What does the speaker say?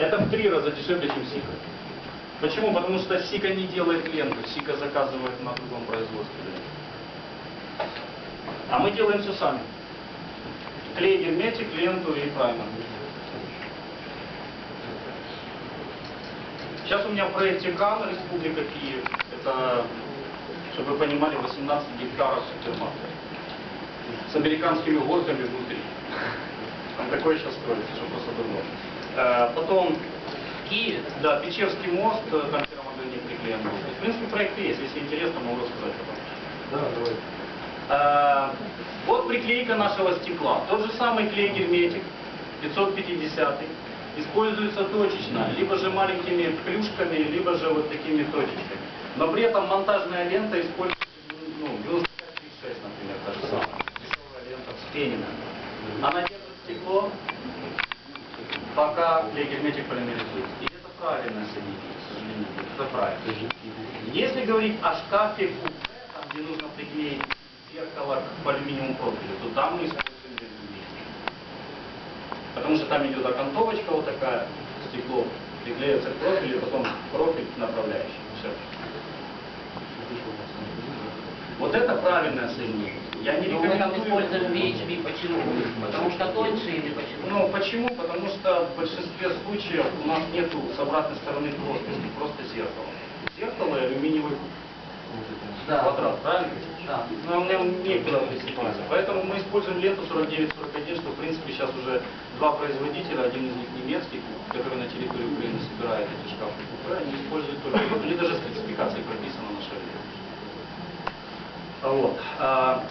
Это в три раза дешевле, чем Сика. Почему? Потому что Сика не делает ленту, Сика заказывает на другом производстве. А мы делаем все сами. Клей, герметик, ленту и праймер. Сейчас у меня в проекте КАН, Республика Киев. Это, чтобы вы понимали, 18 гектаров супермаркета. С американскими горками внутри. Там такое сейчас строится, что просто дурно. Э, Потом Киев, да, Печерский мост, э, там первомодуль не приклеен был. В принципе, проект есть, если интересно, могу рассказать об этом. Да, давай. Э, Вот приклейка нашего стекла. Тот же самый клей герметик 550 используется точечно, либо же маленькими плюшками, либо же вот такими точечками. Но при этом монтажная лента используется, ну, 9536, например, та же самая. Дешевая лента вспенена. Она держит стекло, пока клей герметик полимеризуется. И это правильное соединение, к сожалению. Это правильно. Если говорить о шкафе купе, там где нужно приклеить зеркало к алюминиевому профилю, то там мы используем вместе. Потому что там идет окантовочка вот такая, стекло приклеивается к профилю, и потом профиль направляющий. Все. Вот это правильное соединение. Я не Но мы рекомендую. используем VHB почему? Потому что тоньше или почему? Ну, почему? Потому что в большинстве случаев у нас нету с обратной стороны плоскости, просто зеркало. Зеркало и алюминиевый Да. квадрат, правильно? Да. Но мне некуда присоединиться. Поэтому мы используем ленту 4941, что в принципе сейчас уже два производителя, один из них немецкий, который на территории Украины собирает эти шкафы купе, они используют только ленту. Или даже спецификации прописано на шаре. Вот. А,